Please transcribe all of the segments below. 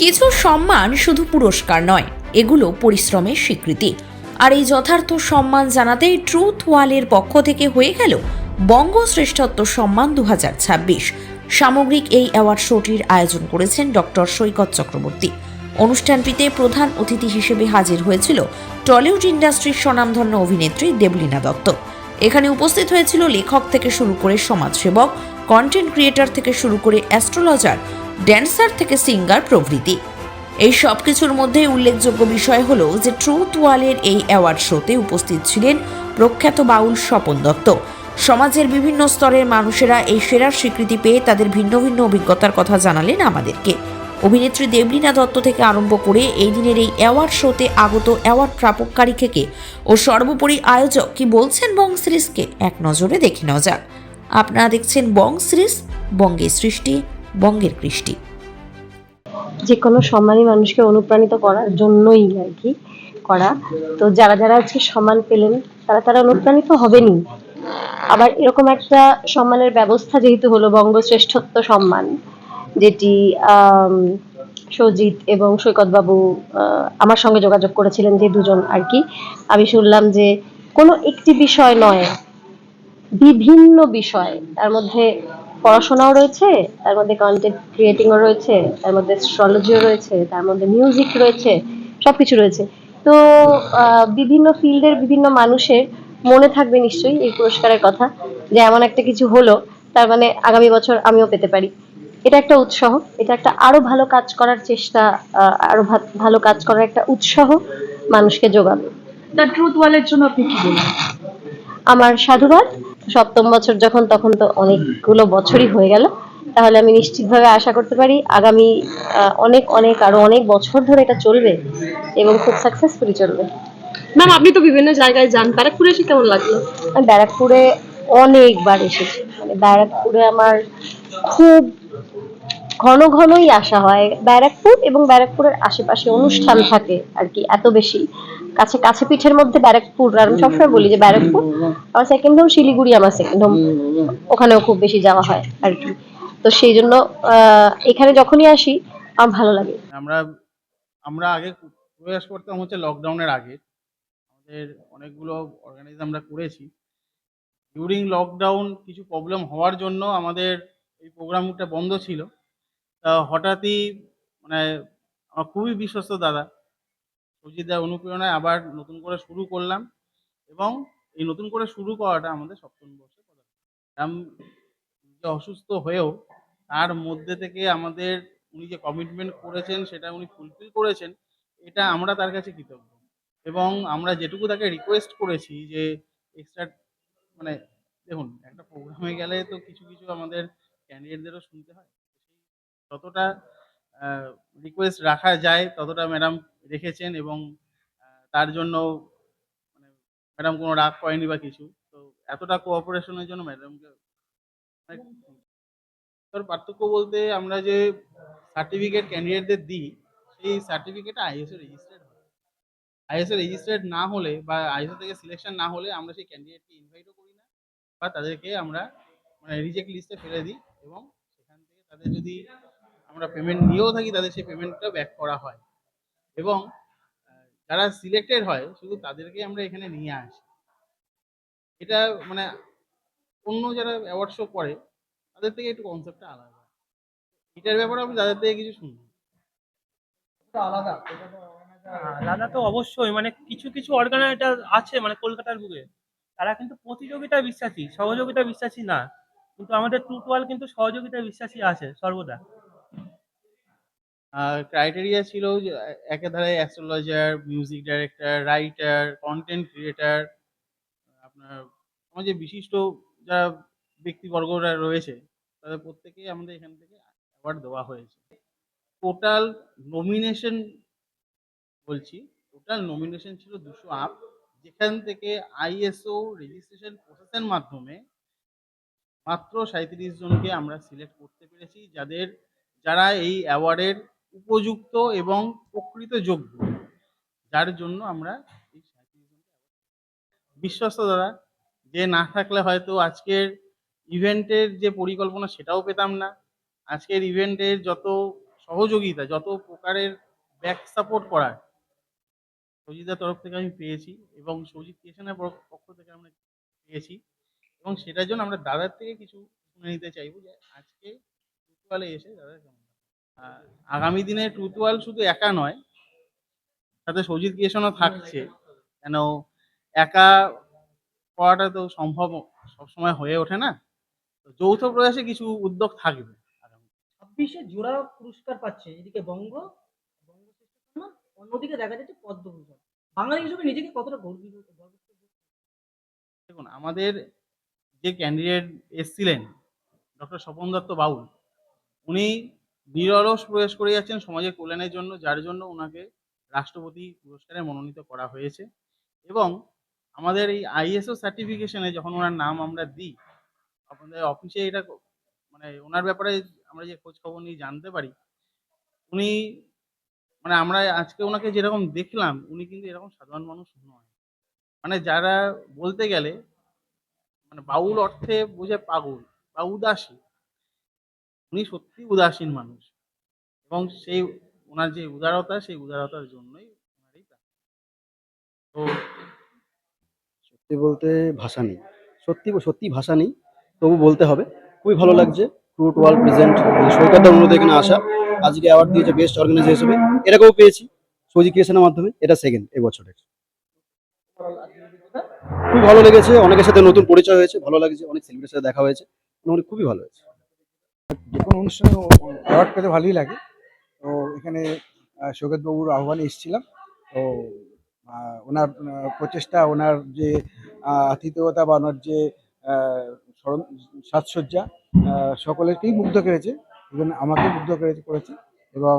কিছু সম্মান শুধু পুরস্কার নয়, এগুলো পরিশ্রমের স্বীকৃতি। আর এই যথার্থ সম্মান জানাতেই ট্রুথ ওয়ালের পক্ষ থেকে হয়ে গেল বঙ্গ শ্রেষ্ঠত্ব সম্মান দু হাজার ছাব্বিশ। সামগ্রিক এই অ্যাওয়ার্ড শোটির আয়োজন করেছেন ডক্টর সৈকত চক্রবর্তী। অনুষ্ঠানটিতে প্রধান অতিথি হিসেবে হাজির হয়েছিল টলিউড ইন্ডাস্ট্রির স্বনামধন্য অভিনেত্রী দেবলীনা দত্ত। এখানে উপস্থিত হয়েছিল লেখক থেকে শুরু করে সমাজসেবক কন্টেন্ট ক্রিয়েটর থেকে শুরু করে অ্যাস্ট্রোলজার ড্যান্সার থেকে সিঙ্গার প্রভৃতি। এই সব কিছুর মধ্যে উল্লেখযোগ্য বিষয় হলো যে ট্রুথ ওয়ালের এই অ্যাওয়ার্ড শোতে উপস্থিত ছিলেন প্রখ্যাত বাউল স্বপন দত্ত। সমাজের বিভিন্ন স্তরের মানুষেরা এই সেরার স্বীকৃতি পেয়ে তাদের ভিন্ন ভিন্ন অভিজ্ঞতার কথা জানালেন আমাদেরকে। অভিনেত্রী দেবলীনা দত্ত থেকে আরম্ভ করে এই দিনের এই অ্যাওয়ার্ড শোতে আগত অ্যাওয়ার্ড প্রাপককারী থেকে ও সর্বোপরি আয়োজক কি বলছেন বং সিরিজকে এক নজরে দেখে নেওয়া যাক। আপনারা দেখছেন বং সিরিজ, বঙ্গের সৃষ্টি, বঙ্গের কৃষ্টি। যে কোনো সম্মানী মানুষকে অনুপ্রাণিত করার জন্যই আর কি করা। তো যারা যারা আজকে সম্মান পেলেন, তারা তারা অনুপ্রাণিত হবেনই। আবার এরকম একটা সম্মানের ব্যবস্থা যেহেতু হলো বঙ্গশ্রেষ্ঠত্ব সম্মান যেটি সজিত এবং সৈকত বাবু আমার সঙ্গে যোগাযোগ করেছিলেন যে দুজন আর কি। আমি শুনলাম যে কোনো একটি বিষয় নয়, বিভিন্ন বিষয়। তার মধ্যে পড়াশোনাও রয়েছে, তার মধ্যে কন্টেন্ট ক্রিয়েটিংও রয়েছে, তার মধ্যে অ্যাস্ট্রোলজিও রয়েছে, তার মধ্যে মিউজিক রয়েছে, সবকিছু রয়েছে। তো বিভিন্ন ফিল্ডের বিভিন্ন মানুষের মনে থাকবে নিশ্চয়ই এই পুরস্কারের কথা যে এমন একটা কিছু হলো, তার মানে আগামী বছর আমিও পেতে পারি। এটা একটা উৎসাহ এটা একটা আরও ভালো কাজ করার চেষ্টা আরও ভালো কাজ করার একটা উৎসাহ মানুষকে যোগাবে দ্য ট্রুথ ওয়ালের জন্য আপনি কি বলবেন? আমার সাধুবাদ। সপ্তম বছর যখন তখন তো অনেকগুলো বছরই হয়ে গেল। তাহলে আমি নিশ্চিতভাবে আশা করতে পারি আগামী অনেক অনেক আরও অনেক বছর ধরে এটা চলবে এবং খুব সাকসেসফুলি চলবে। ম্যাম আপনি তো বিভিন্ন জায়গায় যান। ব্যারাকপুরে এসে কেমন লাগল? আমি ব্যারাকপুরে অনেকবার এসেছি। মানে ব্যারাকপুরে আমার খুব ঘন ঘনই আসা হয়। ব্যারাকপুর এবং ব্যারাকপুরের আশেপাশে অনুষ্ঠান থাকে আর কি, এত বেশি। কাছে কাছে পিঠের মধ্যে ব্যারাকপুর, আর আমি সবসময় বলি যে ব্যারাকপুর। আমার সেকেন্ড হোম শিলিগুড়ি, আমার সেকেন্ড হোম ওখানেও খুব বেশি যাওয়া হয় আর কি। তো সেই জন্য এখানে যখনই আসি, আমার ভালো লাগে। আমরা আমরা আগে প্রয়াস করতাম হচ্ছে লকডাউনের আগে। আমাদের অনেকগুলো অর্গানাইজ আমরা করেছি। ডিউরিং লকডাউন কিছু প্রবলেম হওয়ার জন্য আমাদের এই প্রোগ্রামটা বন্ধ ছিল। তা হঠাৎই মানে আমার খুবই বিশ্বস্ত দাদা সুজিতদার অনুপ্রেরণায় আবার নতুন করে শুরু করলাম এবং এই নতুন করে শুরু করাটা আমাদের সপ্তম বর্ষে পদার্পণ যে অসুস্থ হয়েও তার মধ্যে থেকে আমাদের উনি যে কমিটমেন্ট করেছেন সেটা উনি ফুলফিল করেছেন, এটা আমরা তার কাছে কৃতজ্ঞ। এবং আমরা যেটুকু তাকে রিকোয়েস্ট করেছি যে এক্সট্রা মানে দেখুন, একটা প্রোগ্রামে গেলে তো কিছু কিছু আমাদের ক্যান্ডিডেটদেরও শুনতে হয়। যতটা রিকোয়েস্ট রাখা যায়, ততটা ম্যাডাম রেখেছেন এবং তার জন্য মানে ম্যাডাম কোনো রাগ করেনি বা কিছু। তো এতটা কোঅপারেশনের জন্য ম্যাডামকে তোর পার্থক্য বলতে আমরা যে সার্টিফিকেট ক্যান্ডিডেটদের দিই, সেই সার্টিফিকেট আইএসও রেজিস্টার্ড হয়। আইএসও রেজিস্টার্ড না হলে বা আইএসও থেকে সিলেকশন না হলে আমরা সেই ক্যান্ডিডেটকে ইনভাইটও করি না বা তাদেরকে আমরা মানে রিজেক্ট লিস্টে ফেলে দিই এবং সেখান থেকে তাদের যদি আমরা পেমেন্ট নিয়েও থাকি তাদের সেই পেমেন্টটা ব্যাক করা হয়। এবং যারা সিলেক্টেড হয় শুধু তাদেরকে আমরা এখানে নিয়ে আসি। এটা মানে অন্য যারা অ্যাওয়ার্ড শো করে তাদের থেকে একটু কনসেপ্টটা আলাদা। এটার ব্যাপারে আমি তাদের থেকে কিছু শুনব আলাদা। তো অবশ্যই। মানে কিছু কিছু অর্গানাইজার আছে মানে কলকাতার বুকে। তারা কিন্তু প্রতিযোগিতায় বিশ্বাসী সহযোগিতা বিশ্বাসী না। কিন্তু আমাদের টুটওয়াল কিন্তু সহযোগিতায় বিশ্বাসী আছে সর্বদা। ক্রাইটেরিয়া ছিল একেধারে astrologer music director writer content creator আপনার যে বিশিষ্ট যারা ব্যক্তিবর্গরা রয়েছে, তাদের প্রত্যেকেই আমাদের এখান থেকে অ্যাওয়ার্ড দেওয়া হয়েছে। টোটাল নমিনেশন বলছি টোটাল নমিনেশন ছিল দুশো আপ যেখান থেকে আইএসও রেজিস্ট্রেশন প্রসেসের মাধ্যমে মাত্র সাঁত্রিশ জনকে আমরা সিলেক্ট করতে পেরেছি। যাদের, যারা এই অ্যাওয়ার্ডের উপযুক্ত এবং প্রকৃত যোগ্য, যার জন্য আমরা এই 37 জনকে award বিশ্বস্ত দাদা যে না থাকলে হয়তো আজকের ইভেন্টের যে পরিকল্পনা সেটাও পেতাম না। আজকের ইভেন্টের যত সহযোগিতা, যত প্রকারের ব্যাক সাপোর্ট করার, সজিতার তরফ থেকে আমি পেয়েছি এবং সজিত কিষানের পক্ষ থেকে আমরা পেয়েছি এবং সেটার জন্য আমরা দাদার থেকে কিছু শুনে নিতে চাইব যে আজকে এসে দাদা আগামী দিনে টুটওয়াল শুধু একা নয় সাথে সজিত কিষানও থাকছে। কেন একা করাটা তো সম্ভব সবসময় হয়ে ওঠে না। যৌথ প্রয়াসে কিছু উদ্যোগ থাকবে ছাব্বিশে জোড়া পুরস্কার পাচ্ছে এদিকে বঙ্গ অন্যদিকে দেখা যাচ্ছে পদ্মভূষণ। বাঙালি হিসেবে নিজেকে কতটা গর্বিত দেখুন আমাদের যে ক্যান্ডিডেট এসছিলেন ডক্টর স্বপন দত্ত বাউল উনি নিরলস প্রয়াস করে যাচ্ছেন সমাজের কল্যাণের জন্য, যার জন্য ওনাকে রাষ্ট্রপতি পুরস্কারে মনোনীত করা হয়েছে। এবং আমাদের এই আইএসও সার্টিফিকেশনে যখন ওনার নাম আমরা দিই, আপনাদের অফিসে এটা মানে ওনার ব্যাপারে আমরা যে খোঁজ খবর নিয়ে জানতে পারি, উনি মানে আমরা আজকে ওনাকে যেরকম দেখলাম, উনি কিন্তু এরকম সাধারণ মানুষ নয়। মানে যারা বলতে গেলে মানে বাউল অর্থে বোঝে পাগল বা উদাসীন উনি সত্যি উদাসীন মানুষ। এবং সেই ওনার যে উদারতা, সেই উদারতার জন্যই তো সত্যি বলতে ভাষা নেই। সত্যি সত্যি ভাষা নেই। তবু বলতে হবে, খুবই ভালো লাগছে। ট্রুট ওয়ার্ল্ড প্রেজেন্ট সৈকতের অনুরোধ এখানে আসা। আজকে অ্যাওয়ার্ড দিয়েছে বেস্ট অর্গানাইজার হিসেবে। এটাকেও পেয়েছি সজিকেশনের মাধ্যমে। এটা সেকেন্ড এবছরের। খুব ভালো লেগেছে। অনেকের সাথে নতুন পরিচয় হয়েছে। ভালো লাগছে। অনেক সেলিব্রিটির সাথে দেখা হয়েছে। মোটামুটি খুবই ভালো হয়েছে। যে কোনো অনুষ্ঠানে অ্যাওয়ার্ড পেতে ভালোই লাগে। তো এখানে বাবুর আহ্বানে এসেছিলাম। তো ওনার প্রচেষ্টা ওনার যে আতিথেয়তা বা ওনার যে সাজসজ্জা আহ, সকলেরকেই মুগ্ধ করেছে। ইভেন আমাকে মুগ্ধ করেছে করেছে। এবং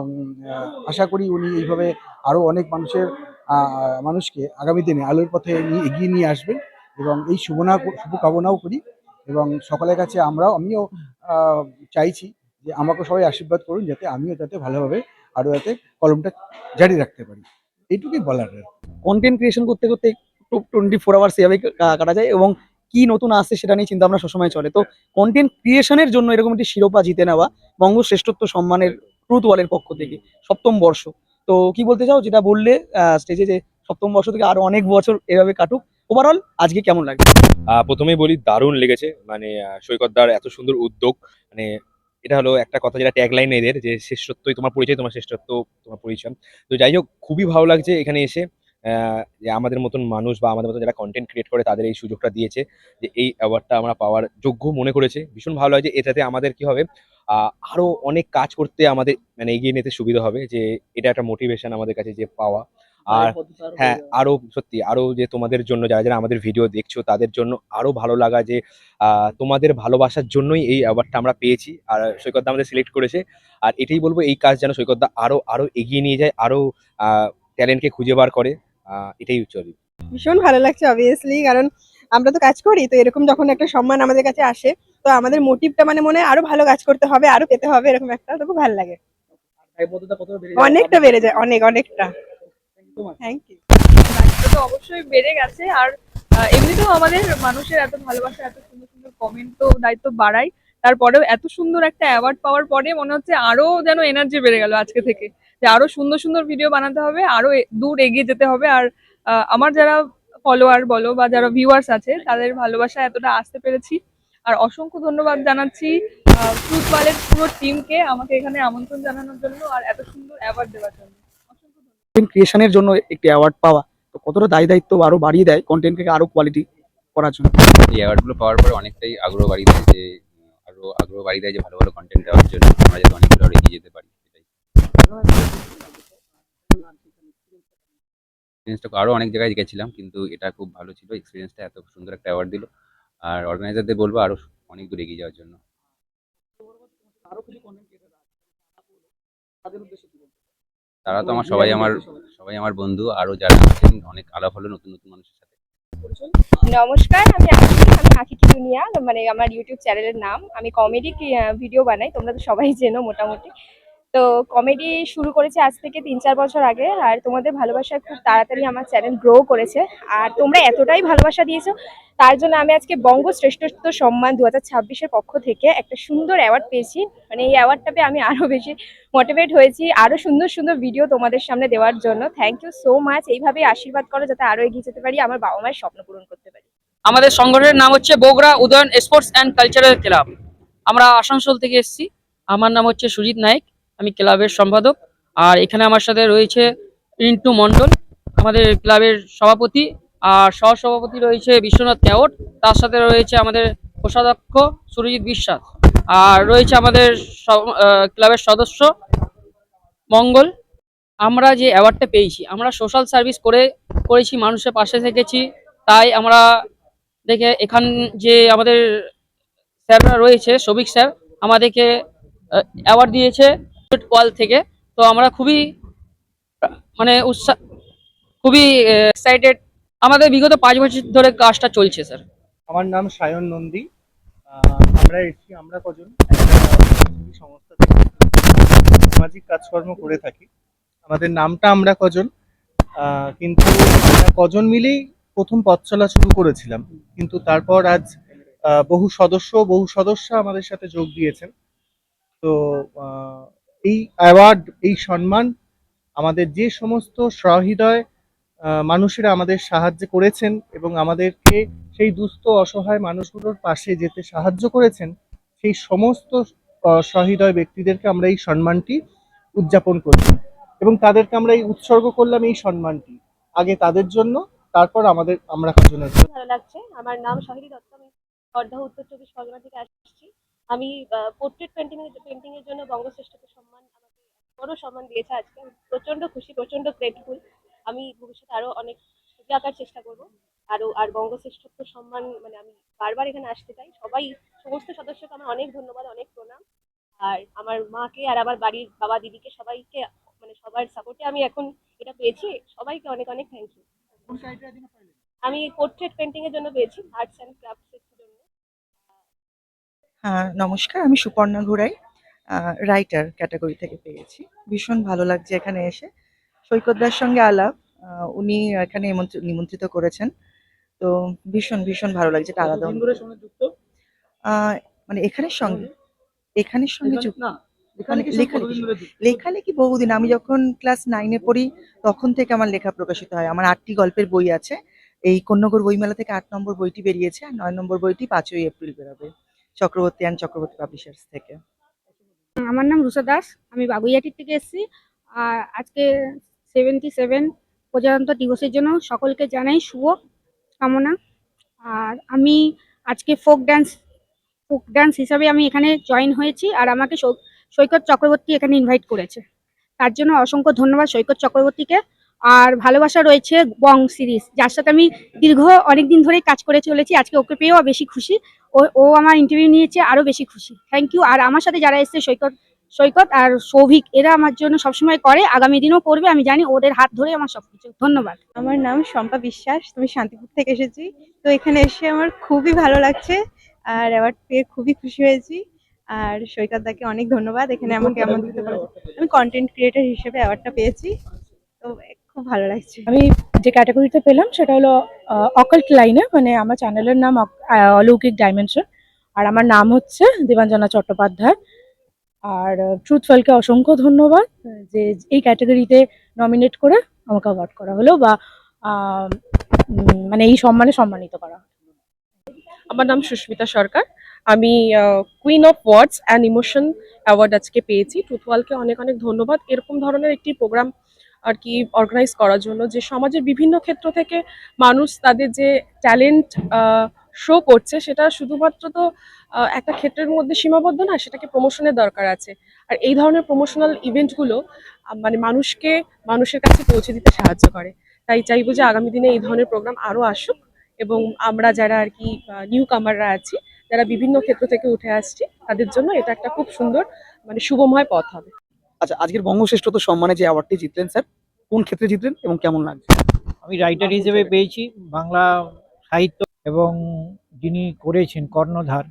আশা করি উনি এইভাবে আরও অনেক মানুষের মানুষকে আগামী দিনে আলোর পথে এগিয়ে নিয়ে আসবেন। এবং এই শুভনা শুভকামনাও করি। এবং সকলের কাছে আমরাও আমিও চাইছি যে আমাকে সবাই আশীর্বাদ করুন যাতে আমিও যাতে ভালোভাবে আরও যাতে কলমটা জারি রাখতে পারি। এইটুকুই বলার কন্টেন্ট ক্রিয়েশন করতে করতে টোয়েন্টি ফোর আওয়ার্স এভাবে কাটা যায় এবং কি নতুন আসছে সেটা নিয়ে চিন্তা ভাবনা সবসময় চলে। তো কন্টেন্ট ক্রিয়েশনের জন্য এরকম একটি শিরোপা জিতে নেওয়া বঙ্গ শ্রেষ্ঠত্ব সম্মানের ট্রুথ ওয়ালের পক্ষ থেকে সপ্তম বর্ষ। তো কি বলতে চাও? যেটা বললে স্টেজে যে সপ্তম বর্ষ থেকে আরও অনেক বছর এভাবে কাটুক। ওভারঅল আজকে কেমন লাগে আহ, প্রথমেই বলি দারুণ লেগেছে। মানে সৈকতদার এত সুন্দর উদ্যোগ। মানে এটা হলো একটা কথা যেটা ট্যাগলাইন এদের যে শ্রেষ্ঠত্বই তোমার পরিচয় তোমার শ্রেষ্ঠত্ব তোমার পরিচয়। তো যাই হোক খুবই ভালো লাগছে এখানে এসে যে আমাদের মতন মানুষ বা আমাদের মতন যারা কন্টেন্ট ক্রিয়েট করে তাদের এই সুযোগটা দিয়েছে যে এই অ্যাওয়ার্ডটা আমরা পাওয়ার যোগ্য মনে করেছে। ভীষণ ভালো লাগছে এটাতে আমাদের কি হবে? আহ, আরও অনেক কাজ করতে আমাদের মানে এগিয়ে নিতে সুবিধা হবে যে এটা একটা মোটিভেশন আমাদের কাছে যে পাওয়া। আর হ্যাঁ আরও সত্যি আরও যে তোমাদের জন্য যারা যারা আমাদের ভিডিও দেখছ তাদের জন্য আরও ভালো লাগা যে আহ, তোমাদের ভালোবাসার জন্যই এই অ্যাওয়ার্ডটা আমরা পেয়েছি। আর সৈকতদা আমাদের সিলেক্ট করেছে। আর এটাই বলব এই কাজ যেন সৈকতদা আরও আরও এগিয়ে নিয়ে যায় আরও ট্যালেন্টকে খুঁজে বার করে। আহ, এটাই চলি ভীষণ ভালো লাগছে অবভিয়াসলি কারণ আমরা তো কাজ করি তো এরকম যখন একটা সম্মান আমাদের কাছে আসে তো আমাদের মোটিভটা মানে মনে আরও ভালো কাজ করতে হবে আরও পেতে হবে এরকম একটা তো খুব ভালো লাগে? অনেকটা বেড়ে যায় অনেক অনেকটা। অবশ্যই বেড়ে গেছে। আর এমনিতেও আমাদের মানুষের এত ভালোবাসা, এত সুন্দর সুন্দর কমেন্ট তো দায়িত্ব বাড়াই তারপরেও এত সুন্দর একটা অ্যাওয়ার্ড পাওয়ার পরে মনে হচ্ছে আরও যেন এনার্জি বেড়ে গেল আজকে থেকে। যে আরও সুন্দর সুন্দর ভিডিও বানাতে হবে, আরও দূর এগিয়ে যেতে হবে। আর আমার যারা ফলোয়ার বলো বা যারা ভিউয়ার্স আছে, তাদের ভালোবাসা এতটা আসতে পেরেছি। আর অসংখ্য ধন্যবাদ জানাচ্ছি ফ্রুটওয়ালের পুরো টিমকে আমাকে এখানে আমন্ত্রণ জানানোর জন্য আর এত সুন্দর অ্যাওয়ার্ড দেওয়ার জন্য। কন্টেন্ট ক্রিয়েশনের জন্য একটি অ্যাওয়ার্ড পাওয়া। তো কতটা দায়ী দায়িত্ব আরও বাড়িয়ে দেয় কন্টেন্টকে আরও কোয়ালিটি করার জন্য? এই অ্যাওয়ার্ডগুলো পাওয়ার পরে অনেকটাই আগ্রহ বাড়িয়ে দেয় যে আরও আগ্রহ বাড়িয়ে দেয় যে ভালো ভালো কন্টেন্ট দেওয়ার জন্য। আমরা যাতে অনেকগুলো আরও এগিয়ে যেতে পারি সেটাই। এক্সপিরিয়েন্সটা আরও অনেক জায়গায় গেছিলাম কিন্তু এটা খুব ভালো ছিল। এক্সপিরিয়েন্সটা এত সুন্দর একটা অ্যাওয়ার্ড দিল। আর অর্গানাইজারদের বলব আরও অনেক দূর এগিয়ে যাওয়ার জন্য। আরও কিছু কন্টেন্ট তাদের উদ্দেশ্যে? তারা তো আমার সবাই আমার সবাই আমার বন্ধু আরও যারা আছেন অনেক আলাপ হলো নতুন নতুন মানুষের সাথে? নমস্কার আমি আমি আখিকি দুনিয়া মানে আমার ইউটিউব চ্যানেলের নাম। আমি কমেডি ভিডিও বানাই তোমরা তো সবাই চেনো মোটামুটি। তো কমেডি শুরু করেছি আজ থেকে তিন চার বছর আগে, আর তোমাদের ভালোবাসা খুব তাড়াতাড়ি আমার চ্যানেল গ্রো করেছে। আর তোমরা এতটাই ভালোবাসা দিয়েছ, তার জন্য আমি আজকে বঙ্গ শ্রেষ্ঠত্ব সম্মান দু হাজার পক্ষ থেকে একটা সুন্দর অ্যাওয়ার্ড পেয়েছি। মানে এই অ্যাওয়ার্ডটা পেয়ে আমি আরও বেশি মোটিভেট হয়েছি, আরও সুন্দর সুন্দর ভিডিও তোমাদের সামনে দেওয়ার জন্য। থ্যাংক ইউ সো মাচ এইভাবেই আশীর্বাদ করো যাতে আরও এগিয়ে যেতে পারি, আমার বাবা মায়ের স্বপ্ন পূরণ করতে পারি। আমাদের সংগঠনের নাম হচ্ছে Bogura Udayan sports and cultural club. আমরা আসানসোল থেকে এসেছি। আমার নাম হচ্ছে সুজিত নাইক আমি ক্লাবের সম্পাদক। আর এখানে আমার সাথে রয়েছে রিন্টু মণ্ডল, আমাদের ক্লাবের সভাপতি। আর সহসভাপতি রয়েছে বিশ্বনাথ ক্যাওট, তার সাথে রয়েছে আমাদের কোষাধ্যক্ষ সুরজিৎ বিশ্বাস। আর রয়েছে আমাদের ক্লাবের সদস্য মঙ্গল। আমরা যে অ্যাওয়ার্ডটা পেয়েছি, আমরা সোশ্যাল সার্ভিস করে, করেছি, মানুষের পাশে থেকেছি। তাই আমরা দেখে এখান যে আমাদের স্যাররা রয়েছে, সবিক স্যার, আমাদেরকে অ্যাওয়ার্ড দিয়েছে। ওয়াল থেকে। তো আমরা খুবই মানে উৎসাহ খুবই এক্সাইটেড আমাদের বিগত পাঁচ বছর ধরে কাজটা চলছে স্যার আমার নাম সায়ন নন্দী। আমরা এসেছি, আমরা কজন? সংস্থা সামাজিক কাজকর্ম করে থাকি। আমাদের নামটা আমরা কজন? কিন্তু কজন মিলেই প্রথম পথ চলা শুরু করেছিলাম। কিন্তু তারপর আজ বহু সদস্য বহু সদস্য আমাদের সাথে যোগ দিয়েছেন। তো এই অ্যাওয়ার্ড এই সম্মান আমাদের যে সমস্ত সহৃদয় মানুষেরা আমাদের সাহায্য করেছেন এবং আমাদেরকে সেই দুস্থ, অসহায় মানুষগুলোর পাশে যেতে সাহায্য করেছেন, সেই সমস্ত সহৃদয় ব্যক্তিদেরকে আমরা এই সম্মানটি উদযাপন করছি এবং তাদেরকে আমরা এই উৎসর্গ করলাম এই সম্মানটি। আগে তাদের জন্য, তারপর আমাদের, আমরা কজনের ভালো লাগছে। আমার নাম সহিলি দত্ত, আমি উত্তর চব্বিশ পরগনা থেকে আসছি। আমি পোর্ট্রেট পেন্টিং পেন্টিং এর জন্য বঙ্গশ্রেষ্ঠত্ব সম্মান আমাকে বড় সম্মান দিয়েছে আজকে। আমি প্রচণ্ড খুশি প্রচণ্ড গ্রেটফুল আমি ভবিষ্যতে আরও অনেক ছবি আঁকার চেষ্টা করব। আরও আর বঙ্গশ্রেষ্ঠত্ব সম্মান মানে আমি বারবার এখানে আসতে চাই। সবাই সমস্ত সদস্যকে আমার অনেক ধন্যবাদ অনেক প্রণাম। আর আমার মাকে আর আমার বাড়ির বাবা দিদিকে সবাইকে মানে সবার সাপোর্টে আমি এখন এটা পেয়েছি। সবাইকে অনেক অনেক থ্যাংক ইউ আমি পোর্ট্রেট পেন্টিং এর জন্য পেয়েছি আর্টস অ্যান্ড ক্রাফটস নমস্কার আমি সুপর্ণা ঘোড়াই রাইটার ক্যাটাগরি থেকে পেয়েছি। ভীষণ ভালো লাগছে এখানে এসে। সৈকতদার সঙ্গে আলাপ উনি এখানে নিমন্ত্রিত করেছেন। তো ভীষণ ভীষণ ভালো লাগছে এটা আলাদা মানে এখানের সঙ্গে এখানের সঙ্গে যুক্ত। মানে লেখালেখি। লেখালেখি বহুদিন আমি যখন ক্লাস নাইনে পড়ি তখন থেকে আমার লেখা প্রকাশিত হয়। আমার আটটি গল্পের বই আছে। এই কন্যগর বইমেলা থেকে আট নম্বর বইটি বেরিয়েছে আর নয় নম্বর বইটি পাঁচই এপ্রিল বেরোবে। চক্রবর্তী অ্যান্ড চক্রবর্তী পাবলিশার্স থেকে। আমার নাম রুষা দাস, আমি বাগুইয়াটির থেকে এসেছি। আর আজকে সেভেন্টি সেভেন প্রজাতন্ত্র দিবসের জন্য সকলকে জানাই শুভ কামনা। আর আমি আজকে ফোক ড্যান্স ফোক ড্যান্স হিসাবে আমি এখানে জয়েন হয়েছি আর আমাকে সৈকত চক্রবর্তী এখানে ইনভাইট করেছে। তার জন্য অসংখ্য ধন্যবাদ সৈকত চক্রবর্তীকে। আর ভালোবাসা রয়েছে বং সিরিজ, যার সাথে আমি দীর্ঘ অনেক দিন কাজ করে চলেছি। আজকে ওকে পেয়েও বেশি খুশি। ও ও আমার ইন্টারভিউ নিয়েছে আরও বেশি খুশি। থ্যাংক ইউ আর আমার সাথে যারা এসছে, সৈকত সৈকত আর সৌভিক এরা আমার জন্য সবসময় করে। আগামী দিনও করবে। আমি জানি ওদের হাত ধরে আমার সবকিছু। ধন্যবাদ। আমার নাম শম্পা বিশ্বাস। তুমি শান্তিপুর থেকে এসেছি। তো এখানে এসে আমার খুবই ভালো লাগছে। আর অ্যাওয়ার্ড পেয়ে খুবই খুশি হয়েছি। আর সৈকত দাকে অনেক ধন্যবাদ। এখানে আমাকে আমন্ত্রিত করেছে আমি কন্টেন্ট ক্রিয়েটর হিসেবে অ্যাওয়ার্ডটা পেয়েছি। তো খুব ভালো লাগছে। আমি যে ক্যাটাগরিতে পেলাম সেটা হলো অকাল্ট লাইনে মানে আমার চ্যানেলের নাম অলৌকিক ডাইমেনশন আর আমার নাম হচ্ছে দেবাঞ্জনা চট্টোপাধ্যায়। আর ট্রুথফলকে অসংখ্য ধন্যবাদ যে এই ক্যাটাগরিতে নমিনেট করে আমাকে অ্যাওয়ার্ড করা হলো বা আহ, মানে এই সম্মানে সম্মানিত করা হলো। আমার নাম সুস্মিতা সরকার। আমি queen of words and emotion award আজকে পেয়েছি। টুথওয়ালকে অনেক অনেক ধন্যবাদ। এরকম ধরনের একটি প্রোগ্রাম আর কি অর্গানাইজ করার জন্য যে সমাজের বিভিন্ন ক্ষেত্র থেকে মানুষ তাদের যে ট্যালেন্ট শো করছে সেটা শুধুমাত্র তো একটা ক্ষেত্রের মধ্যে সীমাবদ্ধ না, সেটাকে প্রমোশনের দরকার আছে। আর এই ধরনের প্রমোশনাল ইভেন্টগুলো মানে মানুষকে, মানুষের কাছে পৌঁছে দিতে সাহায্য করে। তাই চাইব যে আগামী দিনে এই ধরনের প্রোগ্রাম আরও আসুক এবং আমরা যারা আর কি নিউ কামাররা আছি, যারা বিভিন্ন ক্ষেত্র থেকে উঠে আসছি, তাদের জন্য এটা একটা খুব সুন্দর মানে শুভময় পথ হবে। আচ্ছা আজকের বঙ্গশ্রেষ্ঠত্ব সম্মানে যে অ্যাওয়ার্ডটি জিতলেন স্যার কোন ক্ষেত্রে জিতলেন এবং কেমন লাগছে? আমি রাইটার হিসেবে পেয়েছি বাংলা সাহিত্য এবং যিনি করেছেন কর্ণধার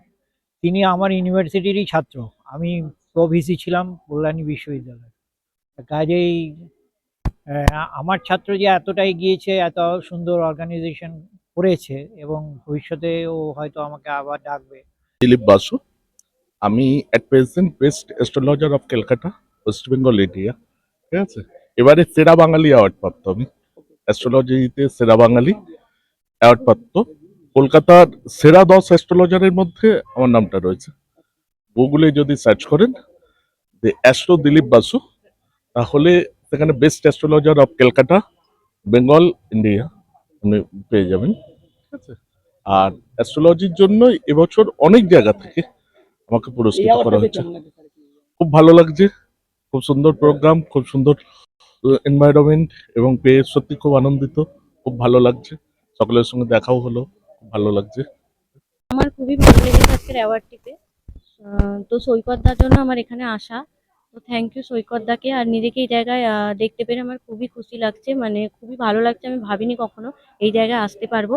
তিনি আমার ইউনিভার্সিটিরই ছাত্র। আমি প্রভিসি ছিলাম কল্যাণী বিশ্ববিদ্যালয়ে। কাজেই আমার ছাত্র যে এতটা এগিয়েছে এত সুন্দর অর্গানাইজেশন করেছে এবং ভবিষ্যতেও হয়তো আমাকে আবার ডাকবে। দিলীপ বাসু আমি at present best astrologer of Calcutta West Bengal India ঠিক আছে? এবারে সেরা বাঙালি অ্যাওয়ার্ড প্রাপ্ত আমি। অ্যাস্ট্রোলজিতে সেরা বাঙালি অ্যাওয়ার্ড প্রাপ্ত। কলকাতার সেরা দশ অ্যাস্ট্রোলজারের মধ্যে আমার নামটা রয়েছে। গুগলে যদি সার্চ করেন যে অ্যাস্ট্রো দিলীপ বাসু তাহলে সেখানে best astrologer of Calcutta Bengal India আপনি পেয়ে যাবেন। ঠিক আছে? আর অ্যাস্ট্রোলজির জন্য এবছর অনেক জায়গা থেকে আমাকে পুরস্কৃত করা স্যার খুব ভালো লাগছে। খুব সুন্দর প্রোগ্রাম খুব সুন্দর এনভায়রনমেন্ট এবং পেয়ে সত্যি খুব আনন্দিত, খুব ভালো লাগছে। সকলের সঙ্গে দেখাও হলো ভালো লাগছে। আমার খুবই ভালো লেগেছে আজকের অ্যাওয়ার্ডটিতে তো সৈকতদার জন্য আমার এখানে আসা। তো থ্যাংক ইউ সৈকতদাকে আর নিজেকে এই জায়গায় দেখতে পেরে আমার খুবই খুশি লাগছে। মানে খুবই ভালো লাগছে, আমি ভাবিনি কখনো এই জায়গায় আসতে পারব।